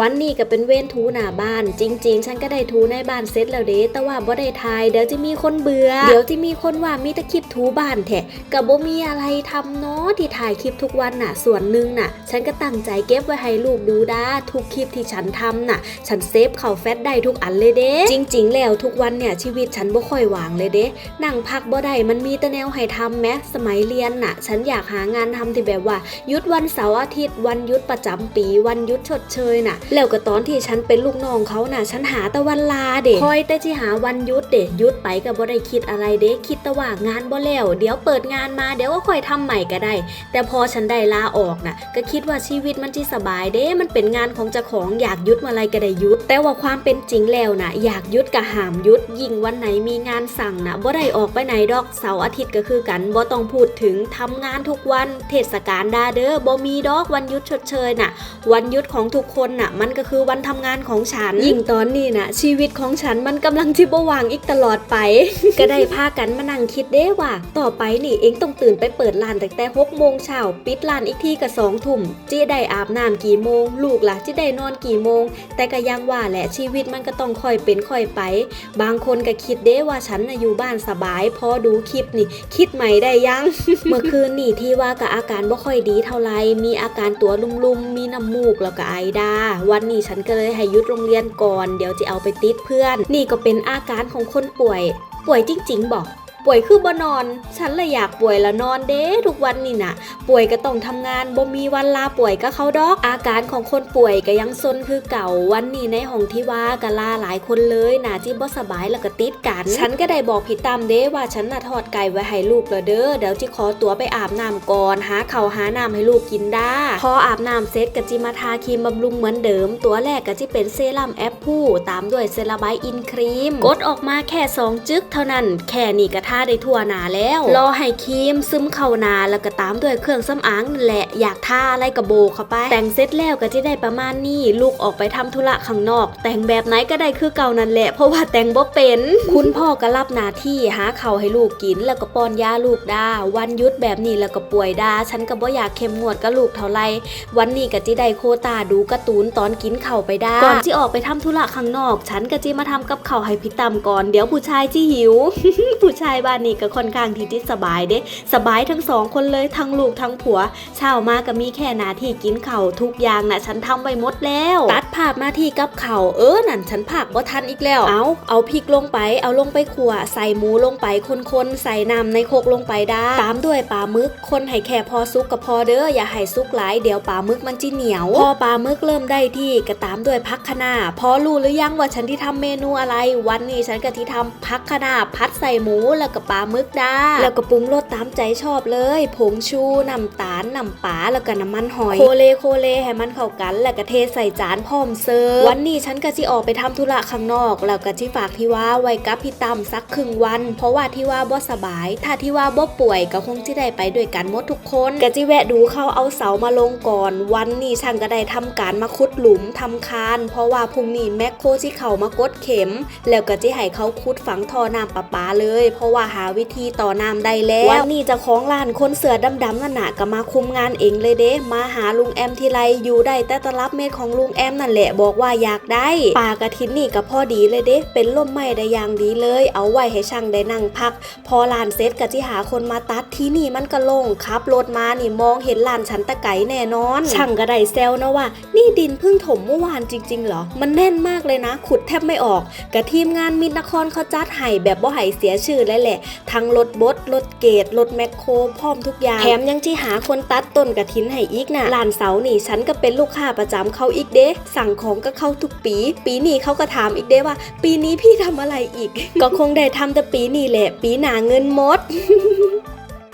วันนี้ก็เป็นเว้นทูหน้าบ้าน จริง ๆ ฉันก็ได้ทูในบ้านเสร็จแล้วเด้แต่ว่าบ่ได้ทายเดี๋ยวจะมีคนเบื่อ เดี๋ยวจะมีคนว่ามีต่คลิปทูบ้านแท้ก็บบ่มีอะไรทำเนาะที่ถ่ายคลิปทุกวันน่ะ ส่วนหนึ่งน่ะ ฉันก็ตั้งใจเก็บไว้ให้ลูกดูด้าทุกคลิปที่ฉันทำน่ะ ฉันเซฟเข่าแฟตได้ทุกอันเลยเด้จริง ๆ แล้วทุกวันเนี่ยชีวิตฉันบ่ค่อยหวางเลยเด้นั่งพักบ่ได้มันมีแต่แนวให้ทำแม้สมัยเรียนน่ะ ฉันอยากหางานทำที่แบบว่าหยุดวันเสาร์อาทิตย์วันหยุดประจำปี วันหยุดชดเชยน่ะแล้วก็ตอนที่ฉันเป็นลูกน้องเขาน่ะ ฉันหาแต่วันลาเด็คอยแต่ที่หาวันยุดเด็หยุดไปก็บ่ได้คิดอะไรเด้คิดแต่ว่างานบ่แล้ว เดี๋ยวเปิดงานมาเดี๋ยวก็ค่อยทำใหม่ก็ได้ แต่พอฉันได้ลาออกน่ะ ก็คิดว่าชีวิตมันที่สบายเด้มันเป็นงานของเจ้าของอยากยุดเมื่อไรก็ได้ยุด แต่ว่าความเป็นจริงแล้วน่ะ อยากยุดก็หามยุด ยิ่งวันไหนมีงานสั่งน่ะบ่ได้ออกไปไหนดอกเสาร์อาทิตย์ก็คือกันบ่ต้องพูดถึงทำงานทุกวันเทศกาลดาเด้อบ่มีดอกวันยุดชดเชยน่ะ วันยุดของทุกคนน่ะมันก็คือวันทำงานของฉัน ยิ่งตอนนี้น่ะชีวิตของฉันมันกำลังที่บวางอีกตลอดไป ก็ได้พากันมานั่งคิดเด้ว่า ต่อไปนี่เองต้องตื่นไปเปิดร้านตั้งแต่6โมงเช้าปิดร้านอีกทีก็2ทุ่มจีได้อาบน้ำกี่โมง ลูกล่ะจีได้นอนกี่โมง แต่ก็ยังว่าแหละชีวิตมันก็ต้องค่อยเป็นค่อยไป บางคนก็คิดเด้ว่าฉันน่ะอยู่บ้านสบาย พอดูคลิปนี่ คิดใหม่ได้ยัง เมื่อคืนนี่ที่ว่ากับอาการบ่ค่อยดีเท่าไหรมีอาการตัวลุ่มๆมีน้ำมูกแล้วก็ไอดาวันนี้ฉันก็เลยให้ยุดโรงเรียนก่อน เดี๋ยวจะเอาไปติดเพื่อน นี่ก็เป็นอาการของคนป่วย ป่วยจริง ๆ บอก ป่วยคือบนอน ฉันเลยอยากป่วยและนอนเด้ทุกวันนี่น่ะป่วยก็ต้องทำงานบ่มีวันลาป่วยก็เขาดอก อาการของคนป่วยก็ยังซนคือเก่าวันนี้ในห้องที่ว่าก็ลาหลายคนเลยน่าที่บ่สบายแล้วก็ติดกัน ฉันก็ได้บอกพี่ตามเด้ว่าฉันน่ะทอดไก่ไว้ให้ลูกแล้วเด้อเดี๋ยวจิขอตัวไปอาบน้ำก่อนหาเข้าหาน้ำให้ลูกกินได้พออาบน้ำเสร็จก็จิมาทาครีมบำรุงเหมือนเดิม ตัวแรกก็จิเป็นเซรั่มแอปพูตามด้วยเซราไบอินครีมกดออกมาแค่สองจึ๊กเท่านั้นแค่นี้ก็ทาได้ทั่วหนาแล้ว รอให้ครีมซึมเข้าหนาแล้วก็ตามด้วยเครื่องสำอางนั่นแหละ อยากทาอะไรก็โบเข้าไป แต่งเสร็จแล้วก็จะได้ประมาณนี้ ลูกออกไปทำธุระข้างนอก แต่งแบบไหนก็ได้คือเก่านั่นแหละ เพราะว่าแต่งบ่เป็น คุณพ่อก็รับหน้าที่หาเข้าให้ลูกกิน แล้วก็ป้อนยาลูกดาวันยุดแบบนี้แล้วก็ป่วยดาฉันก็บ่อยากเข้มงวดกับลูกเท่าไรวันนี้ก็จิได้โคตาดูกร์ตูนตอนกินเข้าไปได้ก่อนที่ออกไปทำธุระข้างนอก ฉันก็จิมาทำกับเข้าให้พี่ตำก่อน เดี๋ยวผู้ชายที่หิว ผู้ชายบ้านนี้ก็ค่อนข้างที่จะสบายเด้ สบายทั้งสองคนเลยทั้งลูกทั้งผัวเช้ามาก็มีแค่หนาที่กินข้าวทุกอย่างนะฉันทำไว้หมดแล้วตัดภาพมาที่กับข้าวเออนั่นฉันผักบ่ทันอีกแล้ว เอาเอาพริกลงไป เอาลงไปขั่วใส่หมูลงไปคนๆใส่น้ำในโคกลงไปได้ ตามด้วยปลาหมึกคนให้แค่พอซุกกับพอเด้ออย่าให้ซุกหลายเดี๋ยวปลาหมึกมันจิเหนียว พอปลาหมึกเริ่มได้ที่ก็ตามด้วยพักคะน้าพอรู้หรือยังว่าฉันที่ทำเมนูอะไร วันนี้ฉันก็ที่ทำพักคะน้าพัดใส่หมูแล้วก็ปลาหมึกได้แล้วก็ปรุงรสตามใจชอบเลย ผงชูน้ำตาลน้ำปลาแล้วก็น้ำมันหอย โคเลโคเลให้มันเข้ากัน แล้วก็เทใส่จานพร้อมเสิร์ฟวันนี้ฉันก็สิออกไปทำธุระข้างนอก แล้วก็ที่ฝากที่ว่าไว้กับพี่ตั้มสักครึ่งวัน เพราะว่าที่ว่าบ่สบาย ถ้าที่ว่าบ่ป่วยก็คงที่ได้ไปด้วยกันหมดทุกคนก็จิแวะดูเขาเอาเสามาลงก่อน วันนี้ฉันก็ได้ทำการมาขุดหลุมทำคาน เพราะว่าพรุ่งนี้แมคโครที่เขามากดเข็ม แล้วก็จิให้เขาขุดฝังท่อน้ำประปาเลย เพราะว่าหาวิธีต่อน้ำได้แล้ววันนี้จ้าของร้านคนเสือดำๆนั่นน่ะก็มาคุมงานเองเลยเด้มาหาลุงแอมทีไรอยู่ได้แต่ตลับเม็ดของลุงแอมนั่นแหละบอกว่าอยากได้ป่ากระทินนี่ก็พอดีเลยเด้เป็นล่มไม้ได้อย่างดีเลย เอาไว้ให้ช่างได้นั่งพัก พอลานเซ็ตก็ที่หาคนมาตัดที่นี่มันก็โล่งขับรถมานี่มองเห็นลานฉันตะไก่แน่นอน ช่างก็ได้แซวนะว่า นี่ดินเพิ่งถมเมื่อวานจริงๆเหรอ มันแน่นมากเลยนะ ขุดแทบไม่ออกกะทีมงานมิตรนครเขาจัดให้แบบบ่ให้เสียชื่อเลยแหละทั้งรถบดรถเกตรถแมคโครพร้อมทุกอย่างแถมยังที่หาคนตัดต้นกระถินให้อีกนะ่ะลานเสานี่ฉันก็เป็นลูกค้าประจำเขาอีกเด้สั่งของก็เข้าทุกปี ปีนี้เขาก็ถามอีกเด้ว่า ปีนี้พี่ทำอะไรอีก ก็คงได้ทำแต่ปีนี้แหละ ปีหนาเงินมด